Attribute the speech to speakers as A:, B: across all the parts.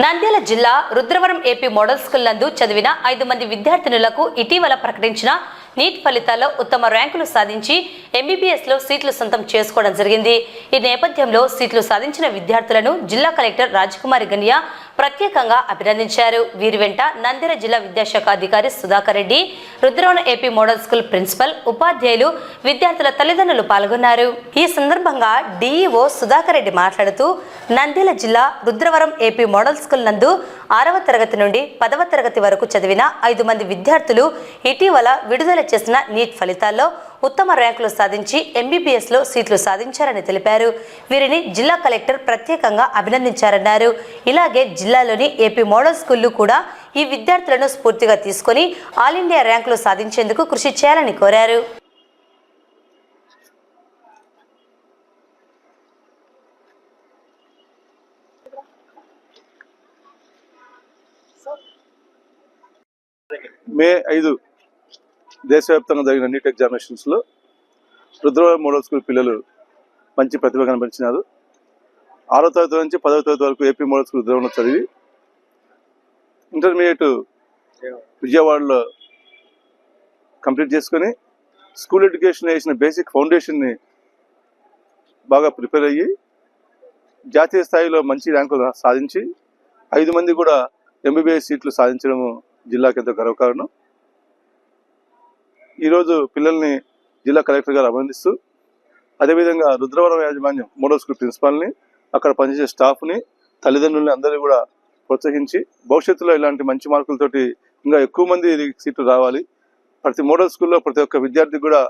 A: నంద్యాల జిల్లా Rudravaram AP model school నందు చదివిన ఐదు మంది విద్యార్థినులకు ఇటీవల ప్రకటించిన నీట్ ఫలితాల్లో ఉత్తమ ర్యాంకులు సాధించి ఎంబీబీఎస్లో సీట్లు సొంతం చేసుకోవడం జరిగింది. ఈ నేపథ్యంలో సీట్లు సాధించిన విద్యార్థులను జిల్లా కలెక్టర్ రాజకుమారి గనియా ప్రత్యేకంగా అభినందించారు. వీరి వెంట నందిర జిల్లా విద్యాశాఖ అధికారి Sudhakar Reddy Rudravaram AP model school principal ఉపాధ్యాయులు విద్యార్థుల తల్లిదండ్రులు పాల్గొన్నారు. ఈ సందర్భంగా డీఈఓ సుధాకర్ రెడ్డి మాట్లాడుతూ నంద్యాల జిల్లా రుద్రవరం ఏపీ మోడల్ స్కూల్ నందు ఆరవ తరగతి నుండి పదవ తరగతి వరకు చదివిన ఐదు మంది విద్యార్థులు ఇటీవల విడుదల చేసిన నీట్ ఫలితాల్లో ఉత్తమ ర్యాంకులు సాధించి ఎంబీబీఎస్లో సీట్లు సాధించారని తెలిపారు. వీరిని జిల్లా కలెక్టర్ ప్రత్యేకంగా అభినందించారన్నారు. ఇలాగే జిల్లాలోని ఏపీ మోడల్ స్కూళ్ళు కూడా ఈ విద్యార్థులను స్ఫూర్తిగా తీసుకొని ఆల్ ఇండియా ర్యాంకులు సాధించేందుకు కృషి చేయాలని కోరారు.
B: మే ఐదు దేశవ్యాప్తంగా జరిగిన నీట్ ఎగ్జామినేషన్స్లో రుద్రవరం మోడల్ స్కూల్ పిల్లలు మంచి ప్రతిభ కనిపించినారు. ఆరో తరగతి నుంచి పదవ తరగతి వరకు ఏపీ మోడల్ స్కూల్ రుద్రవరంలో చదివి ఇంటర్మీడియట్ విజయవాడలో కంప్లీట్ చేసుకొని స్కూల్ ఎడ్యుకేషన్ వేసిన బేసిక్ ఫౌండేషన్ని బాగా ప్రిపేర్ అయ్యి జాతీయ స్థాయిలో మంచి ర్యాంకులు సాధించి ఐదు మంది కూడా ఎంబీబీఎస్ సీట్లు సాధించడము జిల్లాకి ఎంతో గర్వకారణం. ఈరోజు పిల్లల్ని జిల్లా కలెక్టర్ గారు అభినందిస్తూ అదేవిధంగా రుద్రవరం యాజమాన్యం మోడల్ స్కూల్ ప్రిన్సిపాల్ని అక్కడ పనిచేసే స్టాఫ్ని తల్లిదండ్రుల్ని అందరినీ కూడా ప్రోత్సహించి భవిష్యత్తులో ఇలాంటి మంచి మార్కులతోటి ఇంకా ఎక్కువ మంది సీట్లు రావాలి. ప్రతి మోడల్ స్కూల్లో ప్రతి ఒక్క విద్యార్థికి కూడా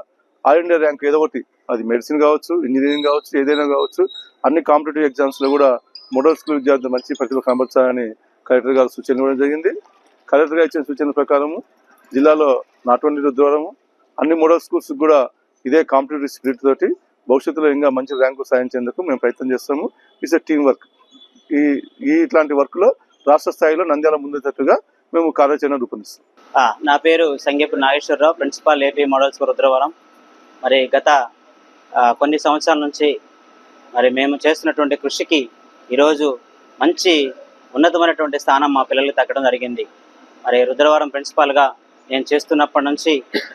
B: ఆల్ ఇండియా ర్యాంక్ ఏదో ఒకటి. అది మెడిసిన్ కావచ్చు ఇంజనీరింగ్ కావచ్చు ఏదైనా కావచ్చు. అన్ని కాంపిటేటివ్ ఎగ్జామ్స్లో కూడా మోడల్ స్కూల్ విద్యార్థులు మంచి ప్రతిభ కనబరచాలని కలెక్టర్ గారు సూచన ఇవ్వడం జరిగింది. కలెక్టర్ గారు ఇచ్చిన సూచన ప్రకారము జిల్లాలో నాట్ ఓన్లీ రుద్రవరము అన్ని మోడల్ స్కూల్స్ కూడా ఇదే కాంపిటేటివ్ స్పిరిట్ తోటి భవిష్యత్తులో ఇంకా మంచి ర్యాంకు సాధించేందుకు మేము ప్రయత్నం చేస్తాము. ఇట్స్ ఎ టీమ్ వర్క్ ఈ ఈ ఇట్లాంటి వర్క్లో రాష్ట్ర స్థాయిలో నంద్యాల ముందేటట్టుగా మేము కార్యాచరణ రూపొందిస్తాం.
C: నా పేరు Sangepu Nageswara Rao principal AP models Rudravaram. మరి గత కొన్ని సంవత్సరాల నుంచి మరి మేము చేస్తున్నటువంటి కృషికి ఈరోజు మంచి ఉన్నతమైనటువంటి స్థానం మా పిల్లలకి తగ్గడం జరిగింది. మరి రుద్రవరం ప్రిన్సిపాల్గా నేను చేస్తున్నప్పటి నుంచి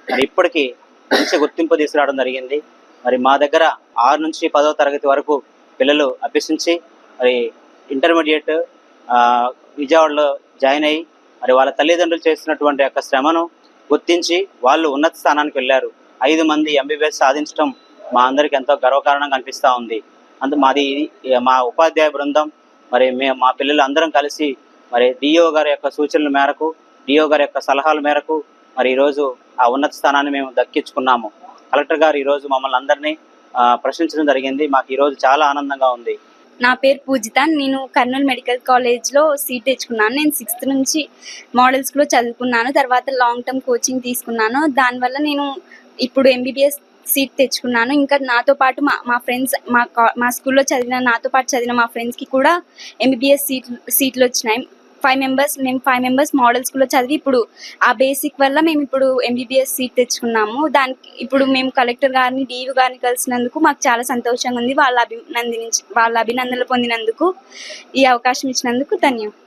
C: మరి ఇప్పటికీ మంచి గుర్తింపు తీసుకురావడం జరిగింది. మరి మా దగ్గర ఆరు నుంచి పదో తరగతి వరకు పిల్లలు అభ్యసించి మరి ఇంటర్మీడియట్ విజయవాడలో జాయిన్ అయ్యి మరి వాళ్ళ తల్లిదండ్రులు చేస్తున్నటువంటి యొక్క శ్రమను గుర్తించి వాళ్ళు ఉన్నత స్థానానికి వెళ్ళారు. ఐదు మంది ఎంబీబీఎస్ సాధించడం మా అందరికి ఎంతో గర్వకారణంగా అనిపిస్తూ ఉంది. అంత మాది మా ఉపాధ్యాయ బృందం. మరి మేము మా పిల్లలు అందరం కలిసి మరి డిఓ గారి యొక్క సూచనల మేరకు డిఓ గారి యొక్క సలహాల మేరకు మరి ఈరోజు ఆ ఉన్నత స్థానాన్ని మేము దక్కించుకున్నాము. కలెక్టర్ గారు ఈరోజు మమ్మల్ని అందరినీ ప్రశ్నించడం జరిగింది. మాకు ఈరోజు చాలా ఆనందంగా ఉంది.
D: నా పేరు పూజిత. నేను కర్నూలు మెడికల్ కాలేజ్లో సీట్ తెచ్చుకున్నాను. నేను సిక్స్త్ నుంచి మోడల్స్లో చదువుకున్నాను. తర్వాత లాంగ్ టర్మ్ కోచింగ్ తీసుకున్నాను. దానివల్ల నేను ఇప్పుడు ఎంబీబీఎస్ సీట్ తెచ్చుకున్నాను. ఇంకా నాతో పాటు మా మా ఫ్రెండ్స్ మా కా- మా స్కూల్లో చదివిన నాతో పాటు చదివిన మా ఫ్రెండ్స్కి కూడా ఎంబీబీఎస్ సీట్ సీట్లు వచ్చినాయి. ఫైవ్ మెంబర్స్ మేము ఫైవ్ మెంబర్స్ మోడల్ స్కూల్లో చదివి ఇప్పుడు ఆ బేసిక్ వల్ల మేము ఇప్పుడు ఎంబీబీఎస్ సీట్ తెచ్చుకున్నాము. దానికి ఇప్పుడు మేము కలెక్టర్ గారిని డీవీ గారిని కలిసినందుకు మాకు చాలా సంతోషంగా ఉంది. వాళ్ళ అభినందించి వాళ్ళ అభినందనలు పొందినందుకు ఈ అవకాశం ఇచ్చినందుకు ధన్యవాదాలు.